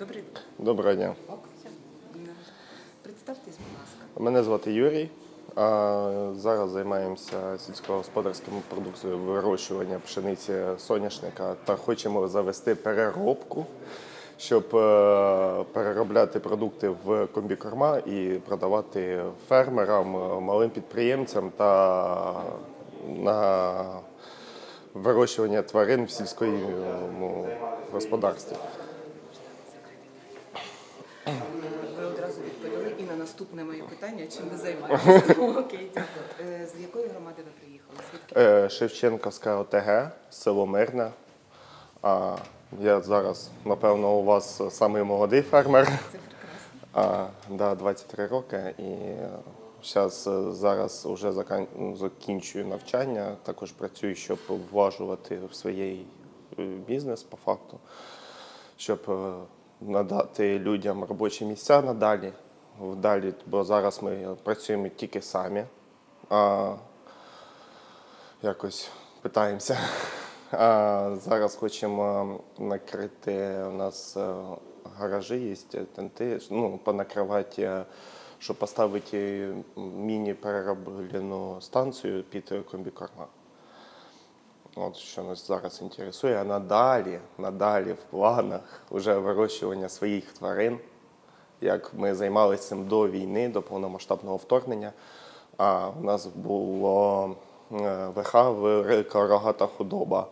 Добрий день. Доброго дня. Представтесь, будь ласка. Мене звати Юрій. А, Зараз займаємося сільськогосподарським продукцією вирощування пшениці соняшника та хочемо завести переробку, щоб е, переробляти продукти в комбікорма і продавати фермерам, е, малим підприємцям та на вирощування тварин в сільському господарстві. Ви одразу відповіли і на моє питання, чим ви займаєтесь. Окей, дякую. Е, З якої громади ви приїхали? Звідки? Е, Шевченківська ОТГ, село Мирне. А я зараз, напевно, у вас самий молодий фермер. Це прекрасно. А, да, 23 роки. І зараз зараз вже закінчую навчання. Також працюю, щоб вважувати в е, бізнес по факту, щоб е, надати людям робочі місця надалі. Вдалі, бо зараз ми працюємо тільки самі. А, якось питаємося. А зараз хочемо накрити у нас е, гаражі є, тенти, ну, понакривати, е, щоб поставити міні-перероблену станцію під комбікорма. От що нас зараз інтересує. А надалі, надалі в планах вже вирощування своїх тварин, як ми займалися цим до війни, до повномасштабного вторгнення. А у нас було е, ВХ велика рогата худоба.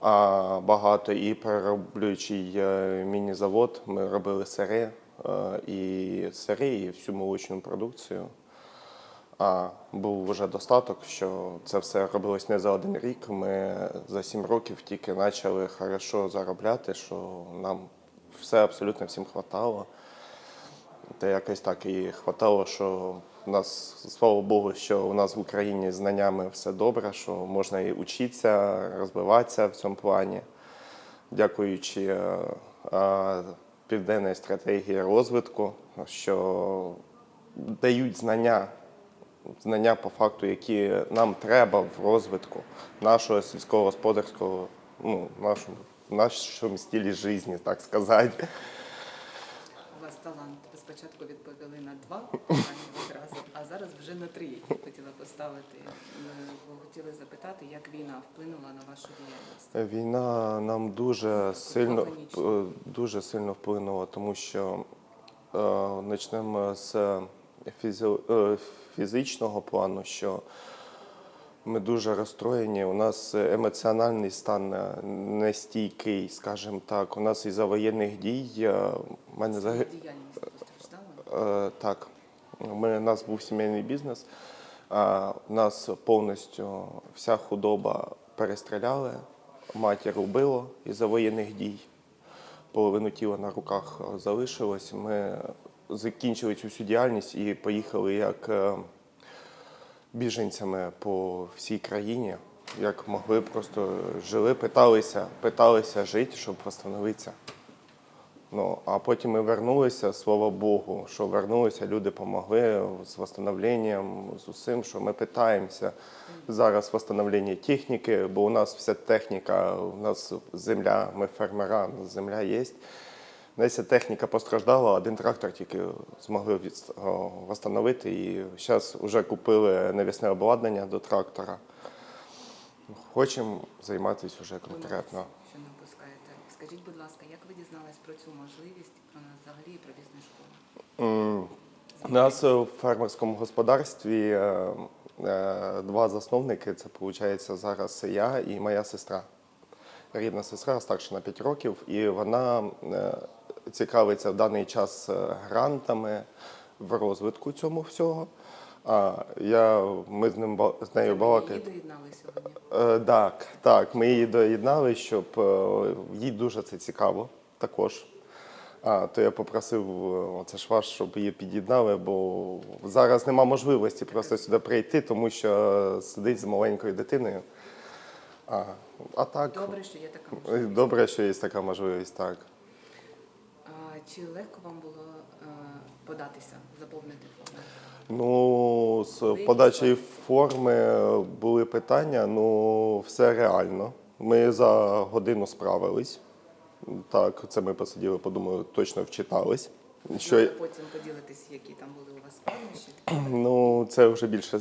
А багато і перероблюючий е, міні-завод. Ми робили сири е, і сири, і всю молочну продукцію. А був вже достаток, що це все робилось не за один рік. Ми за сім років тільки почали хорошо заробляти, що нам все абсолютно всім хватало. Та якось так і хватало, що у нас, слава Богу, що у нас в Україні знаннями все добре, що можна і вчитися, розвиватися в цьому плані. Дякуючи е, е, південній стратегії розвитку, що дають знання, знання по факту, які нам треба в розвитку нашого сільськогосподарського, ну, нашому, нашому стилі життя, так сказати. Талант. Ви спочатку відповіли на два питання одразу, а зараз вже на три, хотіла поставити. Ми хотіли запитати, як війна вплинула на вашу діяльність. Війна нам дуже сильно е, дуже сильно вплинула, тому що е, почнемо з е, фізичного плану, що ми дуже розстроєні. У нас емоціональний стан е, нестійкий, скажімо так. У нас із-за воєнних дій е, в мене Своя заги... діяльність постраждала? Е, Так, у нас був сімейний бізнес. А, нас повністю вся худоба перестріляли, матір убило із-за воєнних дій. Половину тіла на руках залишилось. Ми закінчили цю всю діяльність і поїхали як біженцями по всій країні. Як могли, просто жили, питалися, питалися жити, щоб встановитися. Ну, а потім ми вернулися, слава Богу, що вернулися, люди допомогли з восстановленням, з усім, що ми питаємося зараз восстановлення техніки, бо у нас вся техніка, у нас земля, ми фермера, земля є. Десь техніка постраждала, один трактор тільки змогли від, о, восстановити. І зараз вже купили навісне обладнання до трактора. Хочемо займатися вже конкретно. що не опускаєте. Скажіть, будь ласка, як ви дізнались про цю можливість, про взагалі і про бізнес-школу? У нас в фермерському господарстві е, е, два засновники. Це виходить зараз я і моя сестра. Рідна сестра, старша на 5 років, і вона е, цікавиться в даний час е, грантами в розвитку цьому всього. А я, ми з ним з нею Це її доєднали? Е, Так, так. Ми її доєднали, щоб е, їй дуже це цікаво також. А, то я попросив е, оце ж вас, щоб її під'єднали, бо зараз нема можливості просто сюди прийти, тому що сидить з маленькою дитиною. А, а так, Добре, що є така можливість. добре, що є така можливість, так. Чи легко вам було е, податися, заповнити форму? Ну, з подачею форми були питання, ну все реально. Ми за годину справились. Так, це ми посиділи, подумали, точно вчитались. Що, Можливо, потім поділитись, які там були у вас складнощі. ну, це вже більше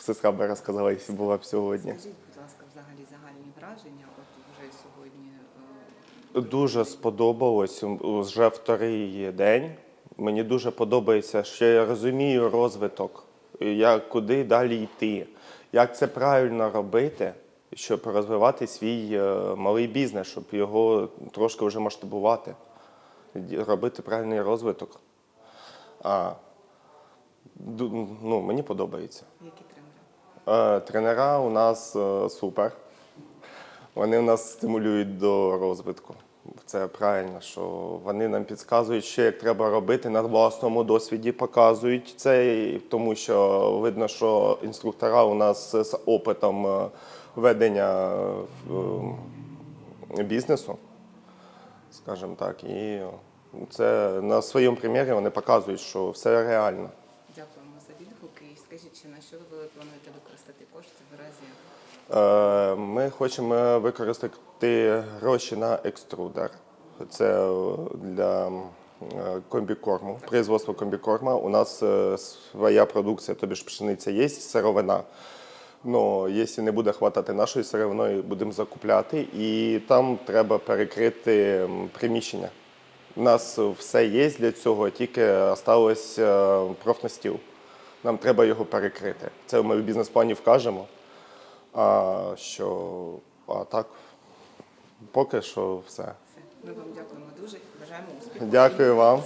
сестра би розказала, якщо була б сьогодні. Скажіть, будь ласка, взагалі загальні враження, от вже сьогодні. е, Дуже сподобалось вже вторий день. Мені дуже подобається, що я розумію розвиток, як куди далі йти, як це правильно робити, щоб розвивати свій е, малий бізнес, щоб його трошки вже масштабувати, робити правильний розвиток. А, ну, мені подобається. Які тренери? Е, Тренера у нас е, супер. Вони в нас стимулюють до розвитку. Це правильно, що вони нам підказують, що як треба робити на власному досвіді, показують це, тому що видно, що інструктора у нас з опитом е, ведення е, бізнесу, скажімо так, і це на своєму примірі вони показують, що все реально. Дякуємо за відгуки. Скажіть, чи на що ви плануєте використати кошти в разі? Е, Ми хочемо використати гроші на екструдер. Це е, для е, комбікорму, производства комбікорма. У нас своя продукція, тобі ж пшениця є, сировина. Ну, якщо не буде хватати нашої сировини, будемо закупляти, і там треба перекрити приміщення. У нас все є для цього, тільки залишилось профнастіл. Нам треба його перекрити. Це ми в бізнес-плані вкажемо. А що а так, поки що все. Ми вам дякуємо дуже. Бажаємо успіху. Дякую вам.